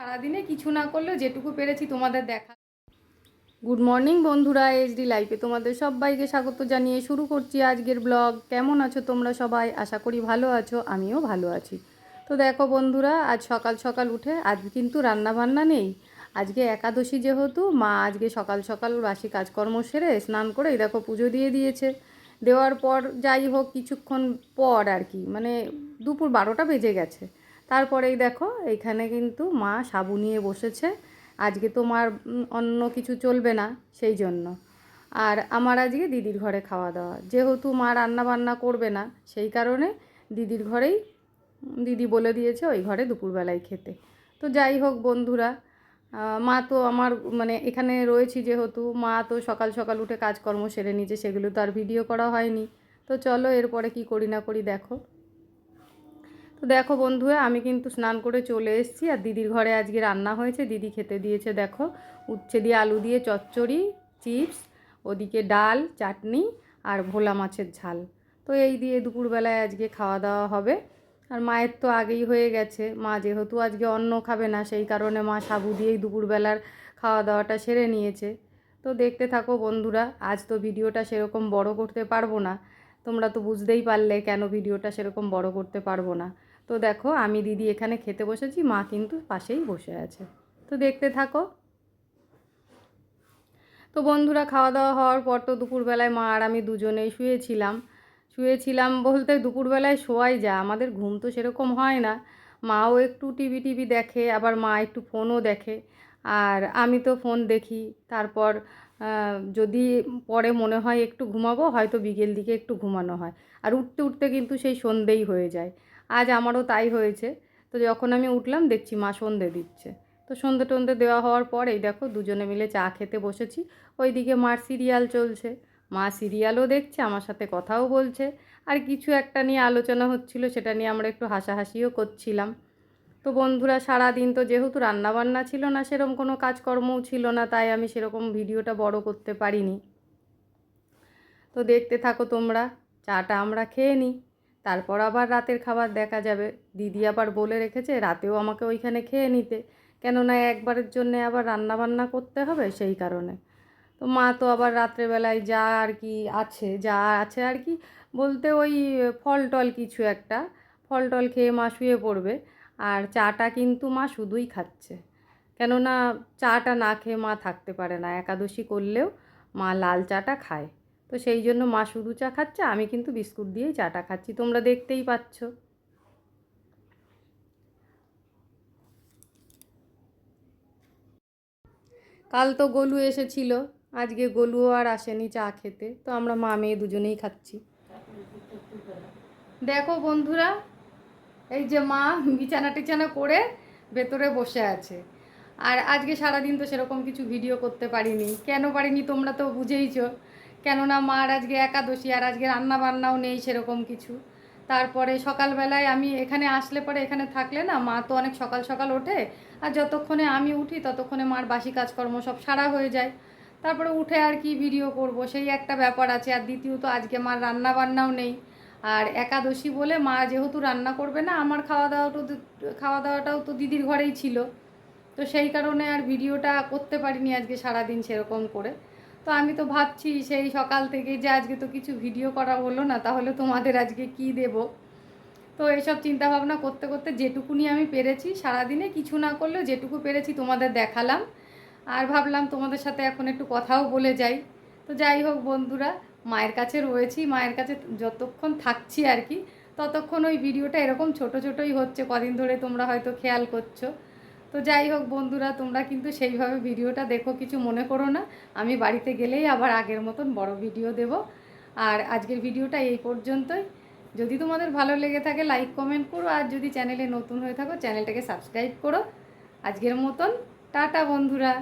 সারাদিনে কিছু না করলেও যেটুকু পেরেছি তোমাদের দেখা। গুড মর্নিং বন্ধুরা এইচডি লাইফে তোমাদের সবাইকে স্বাগত জানিয়ে শুরু করছি আজকের ব্লগ কেমন আছো তোমরা সবাই? আশা করি ভালো আছো, আমিও ভালো আছি। তো দেখো বন্ধুরা, আজ সকাল সকাল উঠে আজ কিন্তু রান্না বান্না নেই। আজকে একাদশী যেহেতু, মা আজকে সকাল সকাল বাসি কাজকর্ম সেরে স্নান করে দেখো পুজো দিয়ে দিয়েছে। দেওয়ার পর যাই হোক, কিছুক্ষণ পর আর কি মানে দুপুর বারোটা বেজে গেছে। তারপরেই দেখো এইখানে কিন্তু মা সাবু নিয়ে বসেছে। আজকে তো মার অন্য কিছু চলবে না, সেই জন্য। আর আমার আজকে দিদির ঘরে খাওয়া দাওয়া। যেহেতু মা রান্না বান্না করবে না, সেই কারণে দিদির ঘরেই, দিদি বলে দিয়েছে ওই ঘরে দুপুরবেলায় খেতে। তো যাই হোক বন্ধুরা মা তো আমার মানে এখানে রয়েছি যেহেতু, মা তো সকাল সকাল উঠে কাজকর্ম সেরে নিয়েছে, সেগুলো তো আর ভিডিও করা হয়নি। তো চলো এরপরে কি করি না করি দেখো। তো দেখো বন্ধুরা, আমি কিন্তু স্নান করে চলে এসেছি আর দিদির ঘরে আজকে রান্না হয়েছে। দিদি খেতে দিয়েছে দেখো, উচ্ছে দিয়ে আলু দিয়ে চচ্চড়ি, চিপস, ওদিকে ডাল, চাটনি আর ভোলা মাছের ঝাল। তো এই দিয়ে দুপুরবেলায় আজকে খাওয়া দাওয়া হবে। আর মায়ের তো আগেই হয়ে গেছে। মা যেহেতু আজকে অন্ন খাবে না, সেই কারণে মা সাবু দিয়েই দুপুরবেলার খাওয়া দাওয়াটা সেরে নিয়েছে। তো দেখতে থাকো বন্ধুরা, আজ তো ভিডিওটা সেরকম বড় করতে পারব না। তোমরা তো বুঝতেই পারলে কেন ভিডিওটা সেরকম বড় করতে পারব না। তো দেখো, আমি দিদি এখানে খেতে বসেছি, মা কিন্তু পাশেই বসে আছে। তো দেখতে থাকো। তো বন্ধুরা খাওয়া দাওয়া হওয়ার পর তো দুপুরবেলায় মা আর আমি দুজনেই শুয়েছিলাম। শুয়েছিলাম বলতে দুপুরবেলায় শোয়াই যা, আমাদের ঘুম তো সেরকম হয় না। মাও একটু টিভি টিভি দেখে, আবার মা একটু ফোনও দেখে। আর আমি তো ফোন দেখি, তারপর যদি পরে মনে হয় একটু ঘুমাবো, হয়তো বিকেল দিকে একটু ঘুমানো হয়। আর উঠতে উঠতে কিন্তু সেই সন্ধেই হয়ে যায়। আজ আমারও তাই হয়েছে। তো যখন আমি উঠলাম, দেখছি মা সন্ধে দিচ্ছে। তো সন্ধে টন্ধে দেওয়া হওয়ার পর এই দেখো দুজনে মিলে চা খেতে বসেছি। ওইদিকে মার সিরিয়াল চলছে। মা সিরিয়ালও দেখছে, আমার সাথে কথাও বলছে। আর কিছু একটা নিয়ে আলোচনা হচ্ছিল, সেটা নিয়ে আমরা একটু হাসাহাসিও করছিলাম। তো বন্ধুরা সারা দিন তো যেহেতু রান্নাবান্না ছিল না সেরকম কোনো কাজকর্মও ছিল না, তাই আমি সেরকম ভিডিওটা বড় করতে পারিনি। তো দেখতে থাকো তোমরা, চাটা আমরা খেয়ে নিই। তারপর আবার রাতের খাবার দেখা যাবে। দিদি আবার বলে রেখেছে, রাতেও আমাকে ওইখানে খেয়ে নিতে। কেননা একবারের জন্য আবার রান্না বান্না করতে হবে সেই কারণে। তো মা তো আবার রাত্রেবেলায় যা আর কি আছে, যা আছে আর কি বলতে ওই ফল টল কিছু একটা ফল টল খেয়ে মা শুয়ে পড়বে। আর চাটা কিন্তু মা শুধুই খাচ্ছে। কেননা চাটা না খেয়ে মা থাকতে পারে না। একাদশী করলেও মা লাল চাটা খায়। তো সেই জন্য মা শুধু চা খাচ্ছে, আমি কিন্তু বিস্কুট দিয়েই চাটা খাচ্ছি। তোমরা দেখতেই পাচ্ছ। কাল তো গলু এসেছিল, আজকে গলুও আর আসেনি চা খেতে, তো আমরা মা মেয়ে দুজনেই খাচ্ছি। দেখো বন্ধুরা, এই যে মা বিছানা টিছানা করে ভেতরে বসে আছে। আর আজকে সারাদিন তো সেরকম কিছু ভিডিও করতে পারিনি। কেন পারিনি তোমরা তো বুঝেইছো। কেননা মার আজকে একাদশী আর আজকে রান্না বান্নাও নেই সেরকম কিছু। তারপরে সকালবেলায় আমি এখানে আসলে পরে এখানে থাকলে না, মা তো অনেক সকাল সকাল ওঠে, আর যতক্ষণে আমি উঠি ততক্ষণে মার বাসি কাজকর্ম সব সারা হয়ে যায়। তারপরে উঠে আর কি ভিডিও করব, সেই একটা ব্যাপার আছে, আর দ্বিতীয়ত আজকে মার রান্না বান্নাও নেই। আর একাদশী বলে মা যেহেতু রান্না করবে না, আমার খাওয়া দাওয়াটাও খাওয়া দাওয়াটাও তো দিদির ঘরেই ছিল। তো সেই কারণে আর ভিডিওটা করতে পারিনি আজকে সারাদিন সেরকম করে। তো আমি তো ভাবছি সেই সকাল থেকে যে আজকে তো কিছু ভিডিও করা হলো না, তাহলে তোমাদের আজকে কি দেব? তো এইসব চিন্তা ভাবনা করতে করতে যেটুকুনি আমি পেরেছি, সারাদিনে কিছু না করলেও যেটুকু পেরেছি তোমাদের দেখালাম। আর ভাবলাম তোমাদের সাথে এখন একটু কথাও বলে যাই। তো যাই হোক বন্ধুরা, মায়ের কাছে রয়েছি, মায়ের কাছে যতক্ষণ থাকছি আর কি, ততক্ষণ ওই ভিডিওটা এরকম ছোট ছোটই হচ্ছে, কদিন ধরে তোমরা হয়তো খেয়াল করছ। তো যাই হোক বন্ধুরা, তোমরা কিন্তু সেইভাবে ভিডিওটা দেখো, কিছু মনে করো না। আমি বাড়িতে গেলেই আবার আগের মতন বড় ভিডিও দেব। আর আজকের ভিডিওটা এই পর্যন্তই। যদি তোমাদের ভালো লেগে থাকে লাইক কমেন্ট করো। আর যদি চ্যানেলে নতুন হয়ে থাকো, চ্যানেলটাকে সাবস্ক্রাইব করো। আজকের মতন, টাটা বন্ধুরা।